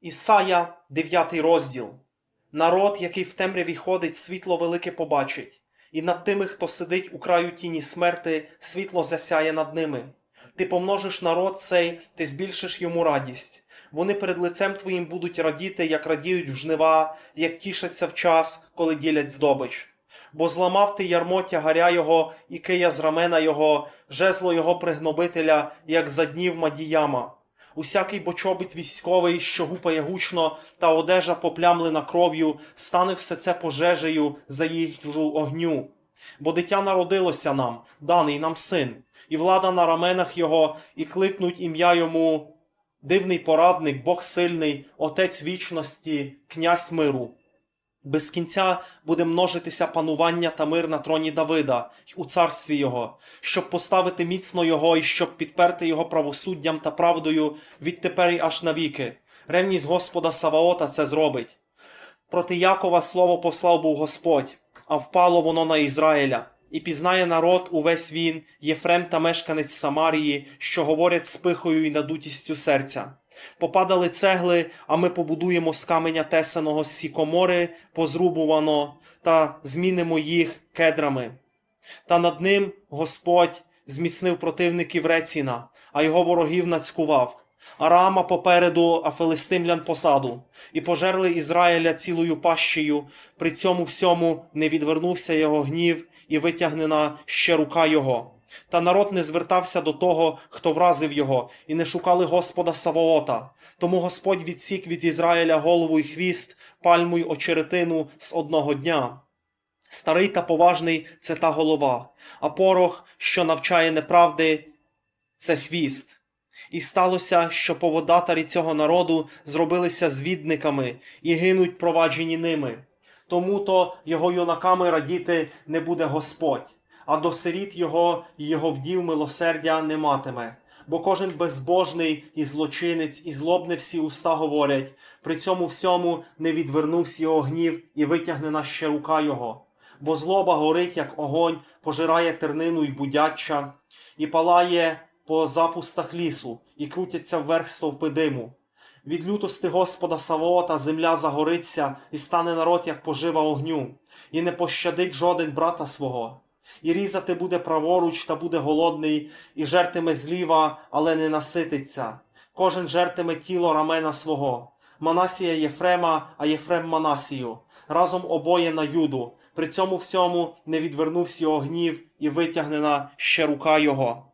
Ісая, 9 розділ. Народ, який в темряві ходить, світло велике побачить, і над тими, хто сидить у краю тіні смерти, світло засяє над ними. Ти помножиш народ цей, ти збільшиш йому радість. Вони перед лицем твоїм будуть радіти, як радіють в жнива, як тішаться в час, коли ділять здобич. Бо зламав ти ярмо тягаря його, і кия з рамена його, жезло його пригнобителя, як за днів Мадіяма. Усякий бочобит військовий, що гупає гучно, та одежа поплямлена кров'ю, стане все це пожежею за їжу огню. Бо дитя народилося нам, даний нам син, і влада на раменах його, і кликнуть ім'я йому дивний порадник, Бог сильний, Отець вічності, князь миру. Без кінця буде множитися панування та мир на троні Давида й у царстві його, щоб поставити міцно його і щоб підперти його правосуддям та правдою відтепер і аж навіки. Ревність Господа Саваота це зробить. Проти Якова слово послав був Господь, а впало воно на Ізраїля. І пізнає народ увесь він, Єфрем та мешканець Самарії, що говорять з пихою і надутістю серця. Попадали цегли, а ми побудуємо з каменя тесаного з сікомори, позрубувано, та змінимо їх кедрами. Та над ним Господь зміцнив противників Реціна, а його ворогів нацькував. Арама попереду, а филистимлян посаду, і пожерли Ізраїля цілою пащею. При цьому всьому не відвернувся його гнів, і витягнена ще рука його. Та народ не звертався до того, хто вразив його, і не шукали Господа Савоота. Тому Господь відсік від Ізраїля голову й хвіст, пальму й очеретину з одного дня. Старий та поважний це та голова, а порох, що навчає неправди, це хвіст. І сталося, що поводатарі цього народу зробилися звідниками і гинуть проваджені ними. Тому то його юнаками радіти не буде Господь, а до сиріт його і його вдів милосердя не матиме. Бо кожен безбожний і злочинець, і злобне всі уста говорять, при цьому всьому не відвернувся його гнів і витягнена ще рука його. Бо злоба горить, як огонь, пожирає тернину й будяча, і палає по запустах лісу, і крутяться вверх стовпи диму. Від лютости Господа Савоота земля загориться, і стане народ, як пожива огню, і не пощадить жоден брата свого. І різати буде праворуч та буде голодний, і жертиме зліва, але не насититься. Кожен жертиме тіло рамена свого. Манасія Єфрема, а Єфрем Манасію. Разом обоє на юду. При цьому всьому не відвернувся його гнів і витягнена ще рука його.